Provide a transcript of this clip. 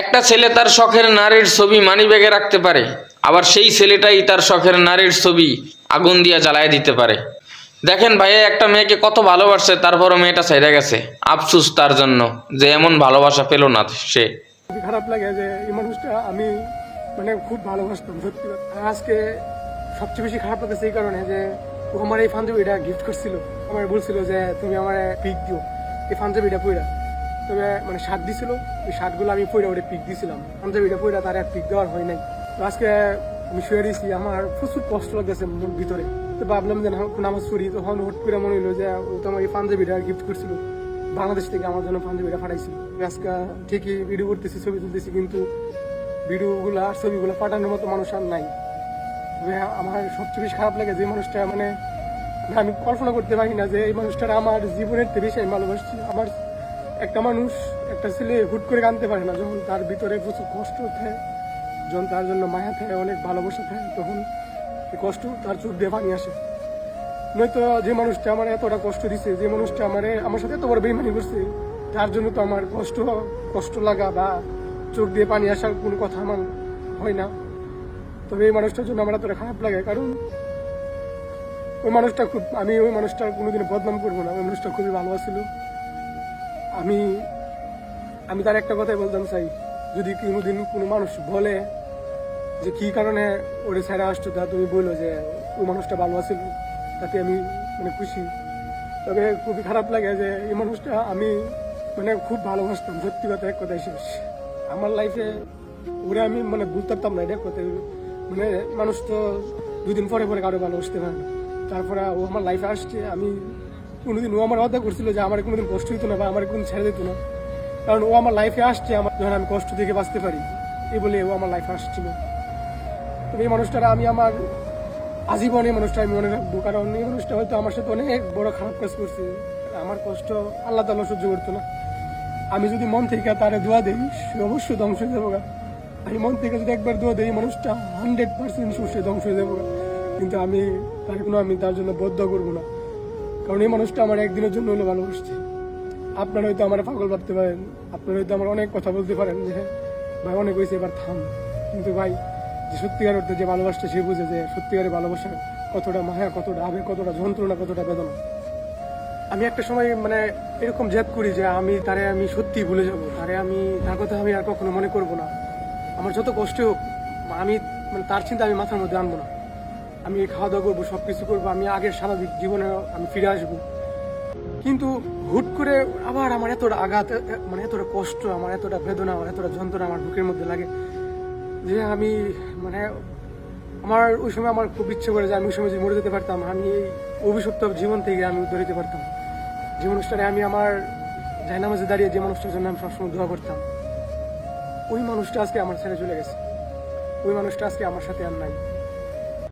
একটা ছেলে তার শখের নারীর ছবি মানিব্যাগে রাখতে পারে, আবার সেই ছেলেটাই তার শখের নারীর ছবি আগুন দিয়ে জ্বালায় দিতে পারে। দেখেন ভাইয়া, একটা মেয়েকে কত ভালোবাসছে, তারপরও মেয়েটা ছেড়ে গেছে। আফসুস তার জন্য যে এমন ভালোবাসা পেল না সে। খারাপ লাগে যে এই মানুষটা আমি মানে খুব ভালোবাসতাম, সত্যি আজকে সবচেয়ে বেশি খারাপ লাগছে এই কারণে যে ও আমার এই পাঞ্জাবিটা গিফট করছিল। আমার বলছিল যে তুমি আমার পিক দিও। এই পাঞ্জাবিটা পইরা। তবে মানে শার্ট দিছিল, ওই শার্টগুলো আমি পইরা ওটা পিক দিছিলাম। পাঞ্জাবিটা পইরা তার আর পিক দেওয়ার হয় নাই। তো আজকে আমি শুয়ে দিয়েছি আমার প্রচুর কষ্ট লাগতেছে মন ভিতরে। তো ভাবলাম যে নামাজ পড়ি। তখন হট করে মনে হলো যে ও তো এই পাঞ্জাবিটা গিফট করছিল। বাংলাদেশ থেকে আমার জন্য পাঞ্জাবিটা পাঠাইছিল। আজকে ঠিকই ভিডিও করতেছি, ছবি তুলতেছি, কিন্তু ভিডিওগুলো আর ছবিগুলো পাঠানোর মতো মানুষ আর নাই। আমার সবচেয়ে বেশি খারাপ লাগে যে মানুষটা মানে মানে আমি কল্পনা করতে পারি না যে এই মানুষটা আমার জীবনের বেশি আমি ভালোবাসছি। আমার একটা মানুষ, একটা ছেলে হুট করে আনতে পারে না, যখন তার ভিতরে প্রচুর কষ্ট থাকে, যখন তার জন্য মায়া থাকে, অনেক ভালোবাসা থাকে, তখন এই কষ্ট তার চোখ দিয়ে পানি আসে। নয়তো যে মানুষটা আমার এতটা কষ্ট দিছে, যে মানুষটা আমার আমার সাথে এত বড় বেইমানি করছে, তার জন্য তো আমার কষ্ট কষ্ট লাগা বা চোখ দিয়ে পানি আসার কোনো কথা আমার হয় না। তবে এই মানুষটার জন্য আমার এতটা খারাপ লাগে, কারণ ওই মানুষটা খুব, আমি ওই মানুষটার কোনোদিন বদনাম করব না, ওই মানুষটা খুবই ভালো ছিল আমি আমি তার একটা কথাই বলতাম চাই যদি কোনোদিন কোনো মানুষ বলে যে কি কারণে ওরে ছেড়ে আসতো তা তুমি বলল যে ওই মানুষটা ভালো আছিল, তাতে আমি মানে খুশি। তবে খুবই খারাপ লাগে যে এই মানুষটা আমি মানে খুব ভালোবাসতাম, সত্যি কথা, এক কথাই শেষ। আমার লাইফে ওরে আমি মানে বুঝতে পারতাম না এটা কথা। মানে মানুষ তো দুদিন পরে পরে কারও ভালোবাসতে পারে তারপরে ও আমার লাইফে আসছে, আমি কোনোদিন ও আমার কথা করছিল যে আমার কোনোদিন কষ্ট হইতো না বা আমার কোনো ছেড়ে দিত না। কারণ ও আমার লাইফে আসছে, আমার যখন আমি কষ্ট থেকে বাঁচতে পারি, এই বলে ও আমার লাইফে আসছিল। তবে এই মানুষটারা আমি আমার আজীবন মানুষটা আমি মনে রাখব, কারণ এই মানুষটা হয়তো আমার সাথে অনেক বড় খারাপ কাজ করছে। আমার কষ্ট আল্লাহ তালা সহ্য করতো না। আমি যদি মন থেকে তারে দোয়া দিই, সে অবশ্যই ধ্বংস হয়ে যাব আমি মন থেকে যদি একবার দোয়া দিই মানুষটা হান্ড্রেড পার্সেন্ট সে ধ্বংস হয়ে যাব কিন্তু আমি তার কোনো আমি তার জন্য বদ্ধ করব না। কারণ এই মানুষটা আমার একদিনের জন্য হলে ভালোবাসছে। আপনারা হয়তো আমার পাগল ভাবতে পারেন, আপনারা হয়তো আমার অনেক কথা বলতে পারেন যে, ভাই, অনেক হয়েছে, এবার থাম। কিন্তু ভাই, যে সত্যিকার অর্থে যে ভালোবাসটা সে বুঝে যে সত্যিকারের ভালোবাসা কতটা মায়া, কতটা আবেগ, কতটা যন্ত্রণা, কতটা বেদনা। আমি একটা সময় মানে এরকম জেদ করি যে, আমি, তারে আমি সত্যি ভুলে যাব। তারে আমি, তার কথা আমি আর কখনো মনে করব না। আমার যত কষ্ট হোক, আমি মানে তার চিন্তা আমি মাথার মধ্যে আনব না। আমি খাওয়া দাওয়া করব সব কিছু করব, আমি আগের স্বাভাবিক জীবনে আমি ফিরে আসব। কিন্তু হুট করে আবার আমার এতটা আঘাত মানে এতটা কষ্ট, আমার এতটা বেদনা, আমার এতটা যন্ত্রণা আমার বুকের মধ্যে লাগে যে আমি মানে আমার ওই সময় আমার খুব ইচ্ছে করে যে আমি ওই সময় যদি মরে যেতে পারতাম, আমি এই অভিশপ্ত জীবন থেকে আমি উদ্ধার হতে পারতাম। যে মানুষটারে আমি আমার জায়নামাজে দাঁড়িয়ে যে মানুষটার জন্য আমি সবসময় দোয়া করতাম, ওই মানুষটা আজকে আমার ছেড়ে চলে গেছে। ওই মানুষটা আজকে আমার সাথে আর নাই।